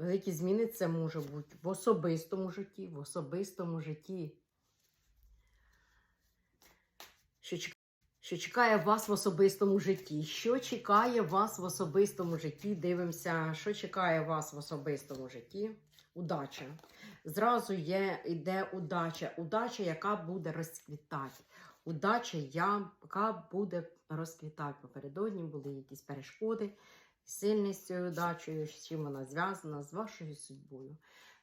Великі зміни це може бути в особистому житті, в особистому житті. Що, чек- що чекає вас в особистому житті? Що чекає вас в особистому житті? Дивимося, що чекає вас в особистому житті? Удача. Зразу є, йде удача. Удача, яка буде розквітати. Удача, яка буде розквітати. Попередодні були якісь перешкоди. Сильні з цією удачею, з чим вона зв'язана, з вашою судьбою.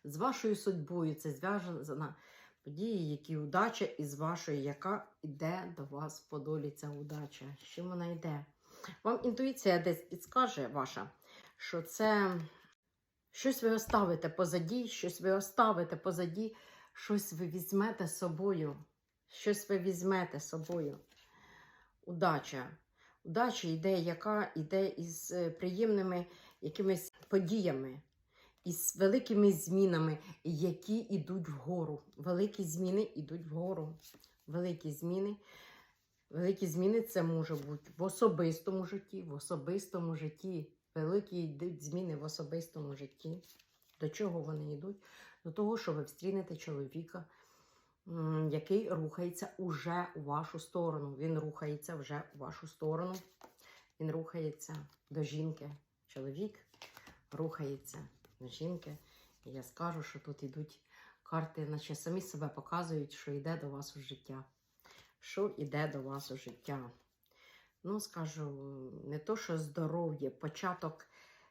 З вашою судьбою це зв'язана події, які удача, і з вашою, яка йде до вас по долі ця удача. З чим вона йде? Вам інтуїція десь підскаже ваша, що це щось ви оставите позаді, щось ви оставите позаді, щось ви візьмете з собою. Щось ви візьмете з собою. Удача. Удача йде, яка йде із е, приємними якимись подіями, із великими змінами, які йдуть вгору. Великі зміни йдуть вгору. Великі зміни. Великі зміни це може бути в особистому житті, в особистому житті. Великі йдуть зміни в особистому житті. До чого вони йдуть? До того, що ви встрінете чоловіка, який рухається уже у вашу сторону. Він рухається вже у вашу сторону. Він рухається до жінки. Чоловік рухається до жінки. І я скажу, що тут йдуть карти, наче самі себе показують, що йде до вас у життя. Що йде до вас у життя? Ну, скажу, не то, що здоров'я, початок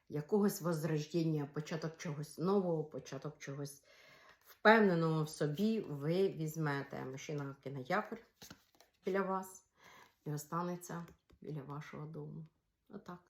якогось возрождення, початок чогось нового, початок чогось впевненого в собі ви візьмете. машина на якорь біля вас і останеться біля вашого дому. Отак.